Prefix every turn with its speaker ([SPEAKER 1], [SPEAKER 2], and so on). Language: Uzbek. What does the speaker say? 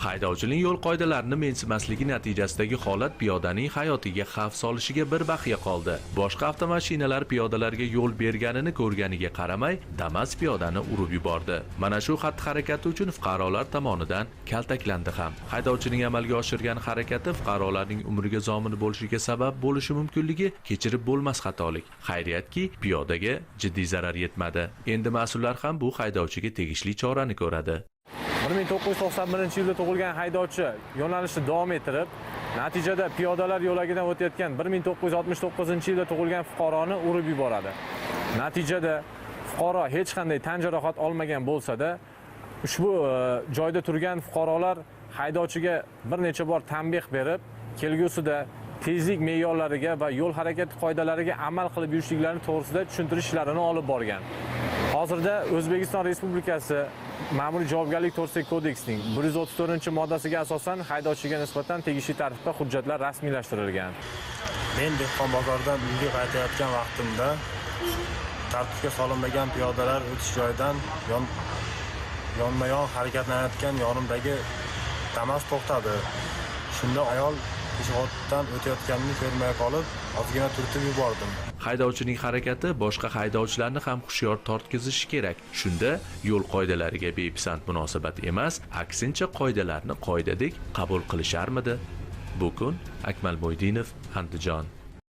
[SPEAKER 1] haydovchining yo'l qoidalarini mensimasligi natijasidagi holat piyodaning hayotiga xavf solishiga bir baxya qoldi. Boshqa avtomashinalar piyodalarga yo'l berganini ko'rganiga qaramay damas piyodani urib yubordi. Mana shu xatti harakati uchun fuqarolar tomonidan kaltaklandi ham. Haydovchining amalga oshirgan harakati fuqarolarning umriga zomin bo'lishiga sabab bo'lishi mumkinligi kechirib bo'lmas xatolik. Xayriyatki piyodaga jiddiy zarar yetmadi. Endi mas'ullar ham bu haydovchiga tegishli chorani ko'radi.
[SPEAKER 2] 1991 yilda tug'ilgan haydovchi yo'nalishni davom ettirib natijada piyodalar yo'lagidan o'tayotgan 1969 yilda tug'ilgan fuqaroni urib yuboradi. Natijada fuqaro hech qanday tan jarohat olmagan bo'lsa-da ushbu e, joyda turgan fuqarolar haydovchiga bir necha bor tanbeh berib kelgusida tezlik me'yorlariga va yo'l harakati qoidalariga amal qilib yurishliklarini to'g'risida tushuntirish ishlarini olib borgan. Hozirda o'zbekiston respublikasi ma'muriy javobgarlik to'g'risidagi kodeksining 134 moddasiga asosan haydovchiga nisbatan tegishli tartibda hujjatlar rasmiylashtirilgan.
[SPEAKER 3] Men dehqon bozoridan uyga qaytayotgan vaqtimda tartibga solinmagan piyodalar o'tish joyidan yon yonma yon harakatlanayotgan yonimdagi damas to'xtadi. Shunda ayol peshoboddan o'tayotganini ko'rmay qolib ozgina turtib yubordim.
[SPEAKER 1] Haydovchining harakati boshqa haydovchilarni ham hushyor tortkizishi kerak. Shunda yo'l qoidalariga bepisand munosabat emas aksincha qoidalarni qoidadek qabul qilisharmidi? Bu kun akmal mo'ydinov andijon.